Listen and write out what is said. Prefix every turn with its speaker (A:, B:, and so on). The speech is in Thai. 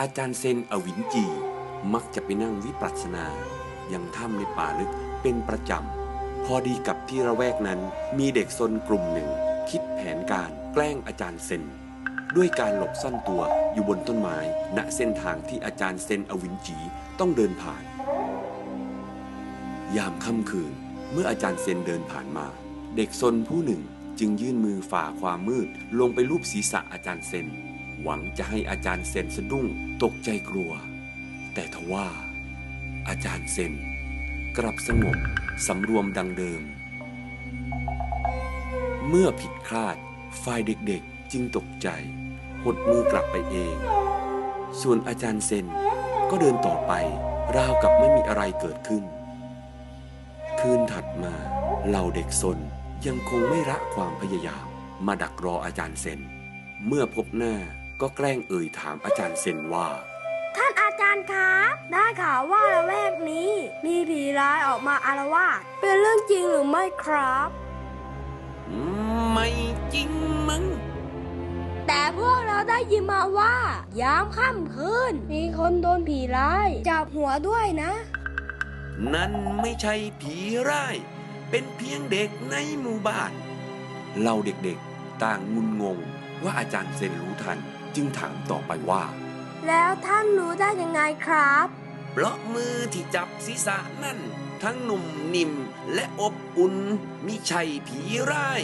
A: อาจารย์เซนอวินจี มักจะไปนั่งวิปัสสนายังถ้ำในป่าลึกเป็นประจำ พอดีกับที่ระแวกนั้นมีเด็กซนกลุ่มหนึ่ง คิดแผนการแกล้งอาจารย์เซน ด้วยการหลบซ่อนตัวอยู่บนต้นไม้ณเส้นทางที่อาจารย์เซนอวินจีต้องเดินผ่าน ยามค่ำคืนเมื่ออาจารย์เซนเดินผ่านมา เด็กซนผู้หนึ่งจึงยื่นมือฝ่าความมืด ลงไปลูบศีรษะอาจารย์เซน หวังจะให้อาจารย์เซนสะดุ้งตกใจกลัว แต่ทว่า อาจารย์เซนกลับสงบสำรวมดังเดิม เมื่อผิดคาดฝ่ายเด็กๆจึงตกใจ หดมือกลับไปเอง ส่วนอาจารย์เซนก็เดินต่อไปราวกับไม่มีอะไรเกิดขึ้น คืนถัดมาเหล่าเด็กซนยังคงไม่ละความพยายามมาดักรออาจารย์เซนเมื่อพบหน้า ก็แกล้งเอ่ยถามอาจารย์เซนว่า
B: ท่านอาจารย์ครับได้ข่าวว่าละแวกนี้ มีผีร้ายออกมาอารวาสเป็นเรื่องจริงหรือไม่ครับ
A: ไม่จริงมึง
B: แต่พวกเราได้ยินมาว่า ยามค่ำคืน มีคนโดนผีร้ายจับหัวด้วยนะ
A: นั่นไม่ใช่ผีร้าย เป็นเพียงเด็กในหมู่บ้าน เราเด็กๆต่างงุนงงว่าอาจารย์เซนรู้ทัน จึงถามต่อไปว่า
B: แล้วท่านรู้ได้ยังไงครับ
A: เพราะมือที่จับศีรษะนั่น ทั้งหนุ่มนิ่มและอบอุ่นมิใช่ผีร้าย